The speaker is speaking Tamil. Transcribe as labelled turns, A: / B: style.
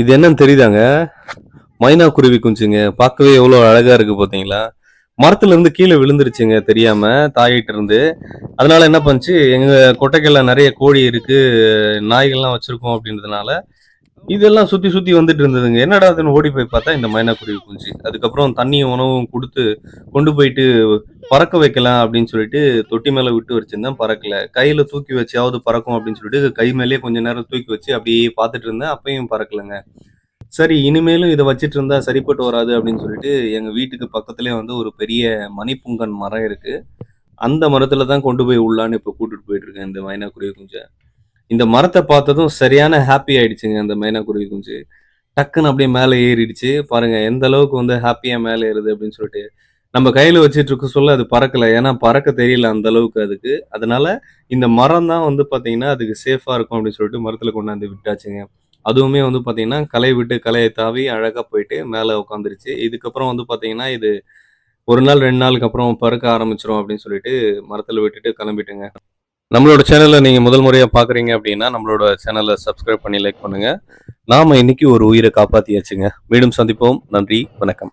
A: இது என்னன்னு தெரியுதாங்க? மைனா குருவி குஞ்சுங்க. பார்க்கவே எவ்வளோ அழகாக இருக்குது பார்த்தீங்களா மரத்துல இருந்து கீழே விழுந்துருச்சுங்க தெரியாம தாயிட்டு இருந்து. அதனால என்ன பண்ணுச்சு? எங்க கொட்டைக்கல்ல நிறைய கோழி இருக்கு நாய்கள்லாம் வச்சிருக்கோம் அப்படின்றதுனால இதெல்லாம் சுத்தி சுத்தி வந்துட்டு இருந்ததுங்க. என்னடா அதுன்னு ஓடி போய் பார்த்தா இந்த மைனா குருவி குஞ்சு. அதுக்கப்புறம் தண்ணியும் உணவும் கொடுத்து கொண்டு போயிட்டு பறக்க வைக்கலாம் அப்படின்னு சொல்லிட்டு தொட்டி மேலே விட்டு வச்சிருந்தேன் பறக்கல. கையில் தூக்கி வச்சாவது பறக்கும் அப்படின்னு சொல்லிட்டு கை மேலேயே கொஞ்ச நேரம் தூக்கி வச்சு அப்படியே பார்த்துட்டு இருந்தேன் அப்பயும் பறக்கலைங்க. சரி இனிமேலும் இதை வச்சிட்டு இருந்தா சரிப்பட்டு வராது அப்படின்னு சொல்லிட்டு எங்க வீட்டுக்கு பக்கத்துலயே வந்து ஒரு பெரிய மணிப்புங்கன் மரம் இருக்கு. அந்த மரத்துல தான் கொண்டு போய் உள்ளான்னு இப்போ கூட்டிட்டு போயிட்டு இருக்கேன் இந்த மைனாக்குருவி குஞ்சை. இந்த மரத்தை பார்த்ததும் சரியான ஹாப்பி ஆயிடுச்சுங்க அந்த மைனாக்குருவி குஞ்சு. டக்குன்னு அப்படியே மேலே ஏறிடுச்சு. பாருங்க எந்த அளவுக்கு வந்து ஹாப்பியா மேலே ஏறுது அப்படின்னு சொல்லிட்டு நம்ம கையில் வச்சிட்டு இருக்க சொல்ல அது பறக்கலை. ஏன்னா பறக்க தெரியல அந்த அளவுக்கு அதுக்கு. அதனால இந்த மரம் தான் வந்து பார்த்தீங்கன்னா அதுக்கு சேஃபாக இருக்கும் அப்படின்னு சொல்லிட்டு மரத்தில் கொண்டாந்து விட்டாச்சுங்க. அதுவுமே வந்து பார்த்தீங்கன்னா களை விட்டு களையை தாவி அழகாக போயிட்டு மேலே உட்காந்துருச்சு இதுக்கப்புறம் வந்து பார்த்தீங்கன்னா இது ஒரு நாள் ரெண்டு நாளுக்கு அப்புறம் பறக்க ஆரம்பிச்சிரும் அப்படின்னு சொல்லிட்டு மரத்தில் விட்டுட்டு கிளம்பிட்டுங்க. நம்மளோட சேனலை நீங்கள் முதல் முறையாக பார்க்குறீங்க அப்படின்னா நம்மளோட சேனலை சப்ஸ்கிரைப் பண்ணி லைக் பண்ணுங்கள் நாம் இன்னைக்கு ஒரு உயிரை காப்பாற்றியாச்சுங்க மீண்டும் சந்திப்போம். நன்றி வணக்கம்.